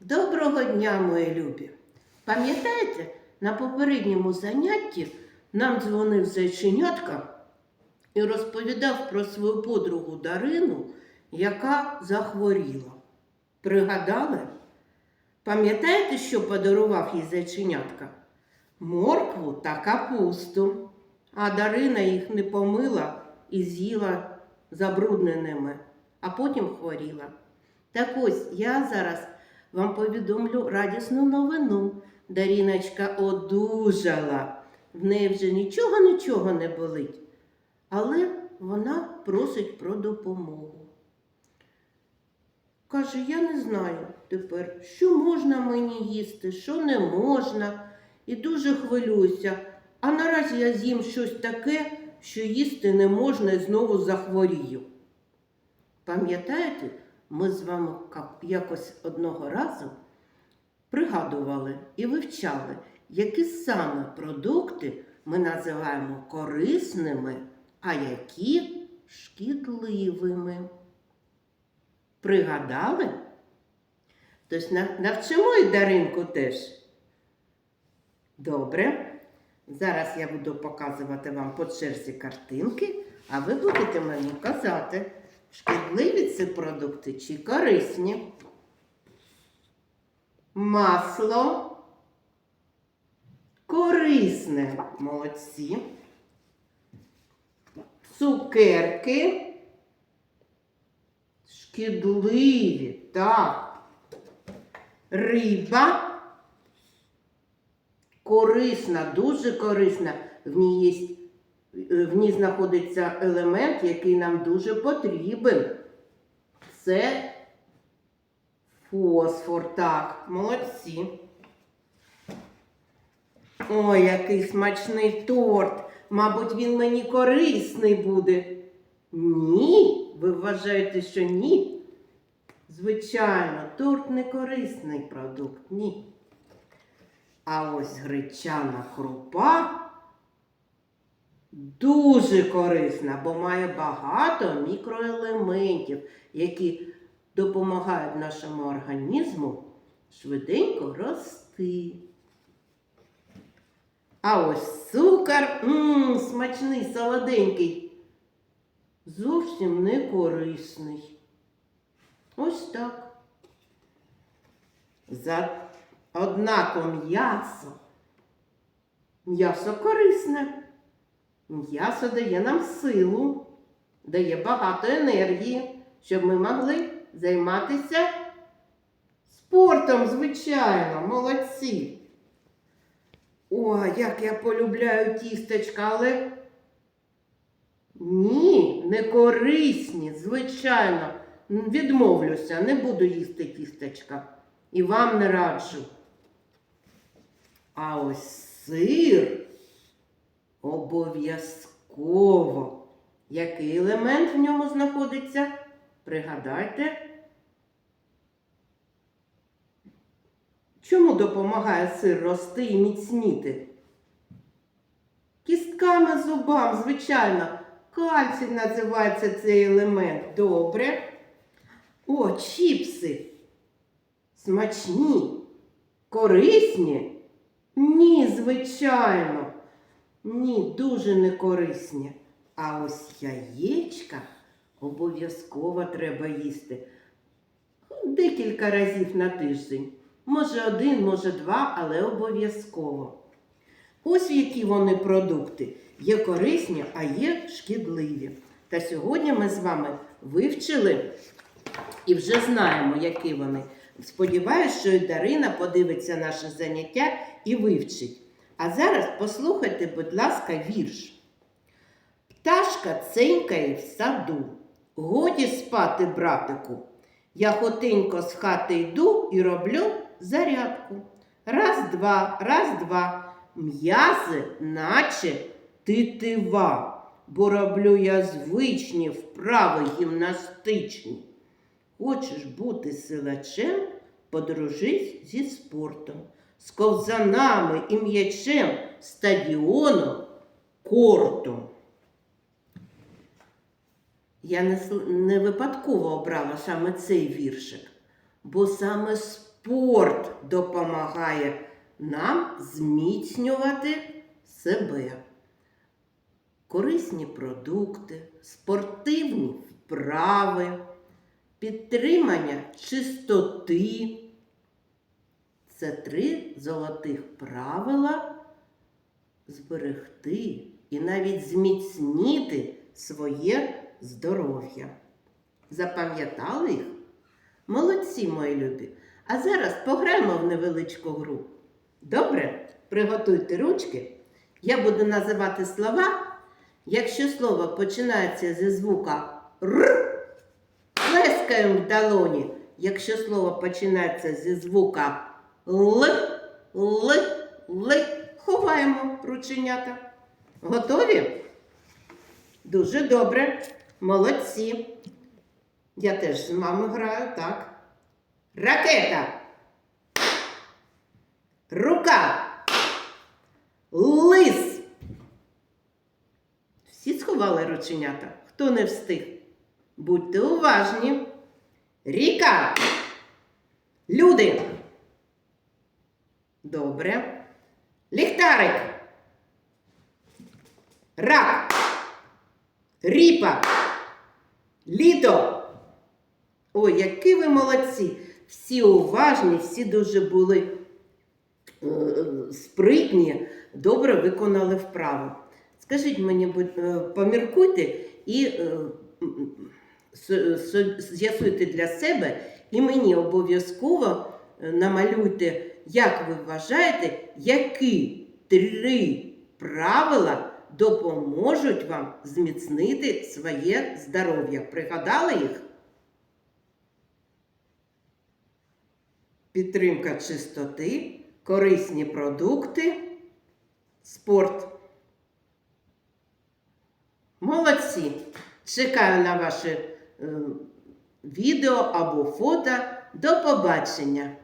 Доброго дня, мої любі! Пам'ятаєте, на попередньому занятті нам дзвонив зайченятка і розповідав про свою подругу Дарину, яка захворіла. Пригадали? Пам'ятаєте, що подарував їй зайченятка? Моркву та капусту. А Дарина їх не помила і з'їла забрудненими, а потім хворіла. Так ось я зараз вам повідомлю радісну новину. Даріночка одужала. В неї вже нічого нічого не болить. Але вона просить про допомогу. Каже, я не знаю тепер, що можна мені їсти, що не можна. І дуже хвилююся. А наразі я з'їм щось таке, що їсти не можна і знову захворію. Пам'ятаєте, ми з вами якось одного разу пригадували і вивчали, які саме продукти ми називаємо корисними, а які шкідливими. Пригадали? Тож навчимо і Даринку теж. Добре. Зараз я буду показувати вам по черзі картинки, а ви будете мені казати, шкідливі ці продукти чи корисні. Масло. Корисне. Молодці. Цукерки. Шкідливі. Так. Риба. Корисна, дуже корисна. В ній є, в ній знаходиться елемент, який нам дуже потрібен. Це фосфор. Так, молодці. Ой, який смачний торт. Мабуть, він мені корисний буде. Ні, ви вважаєте, що ні? Звичайно, торт не корисний продукт, ні. А ось гречана крупа дуже корисна, бо має багато мікроелементів, які допомагають нашому організму швиденько рости. А ось цукор, м смачний, солоденький, зовсім не корисний. Ось так. За однако м'ясо. М'ясо корисне. М'ясо дає нам силу, дає багато енергії, щоб ми могли займатися спортом, звичайно, молодці. О, як я полюбляю тістечка, але ні, не корисні, звичайно. Відмовлюся, не буду їсти тістечка. І вам не раджу. А ось сир обов'язково. Який елемент в ньому знаходиться? Пригадайте. Чому допомагає сир рости і міцніти? Кістками зубам, звичайно. Кальцій називається цей елемент. Добре. О, чіпси. Смачні. Корисні? Ні, звичайно. Ні, дуже не корисні. А ось яєчка обов'язково треба їсти. Декілька разів на тиждень. Може один, може два, але обов'язково. Ось які вони продукти. Є корисні, а є шкідливі. Та сьогодні ми з вами вивчили і вже знаємо, які вони. Сподіваюсь, що і Дарина подивиться наше заняття і вивчить. А зараз послухайте, будь ласка, вірш. Пташка ценькає в саду. Годі спати, братику. Я хотенько з хати йду і роблю зарядку. Раз, два, раз, два. М'язи, наче титива, бо роблю я звичні вправи гімнастичні. Хочеш бути силачем, подружись зі спортом, з ковзанами і м'ячем, стадіоном, кортом. Я не, не випадково обрала саме цей віршик, бо саме спорт допомагає нам зміцнювати себе. Корисні продукти, спортивні вправи, підтримання чистоти. Це три золотих правила зберегти і навіть зміцнити своє здоров'я. Запам'ятали їх? Молодці, мої любі. А зараз пограємо в невеличку гру. Добре? Приготуйте ручки. Я буду називати слова. Якщо слово починається зі звука Р, плескаємо в долоні. Якщо слово починається зі звука Л, Л, Л, ховаємо рученята. Готові? Дуже добре. Молодці. Я теж з мамою граю, так. Ракета. Рука. Лис. Всі сховали рученята. Хто не встиг? Будьте уважні. Ріка. Люди. Добре. Ліхтарик. Рак. Ріпа. Літо. Ой, які ви молодці! Всі уважні, всі дуже були е, спритні, добре виконали вправу. Скажіть мені, е, поміркуйте і е, з'ясуйте для себе, і мені обов'язково намалюйте, як ви вважаєте, які три правила допоможуть вам зміцнити своє здоров'я. Пригадали їх? Підтримка чистоти, корисні продукти, спорт. Молодці! Чекаю на ваше е, відео або фото. До побачення!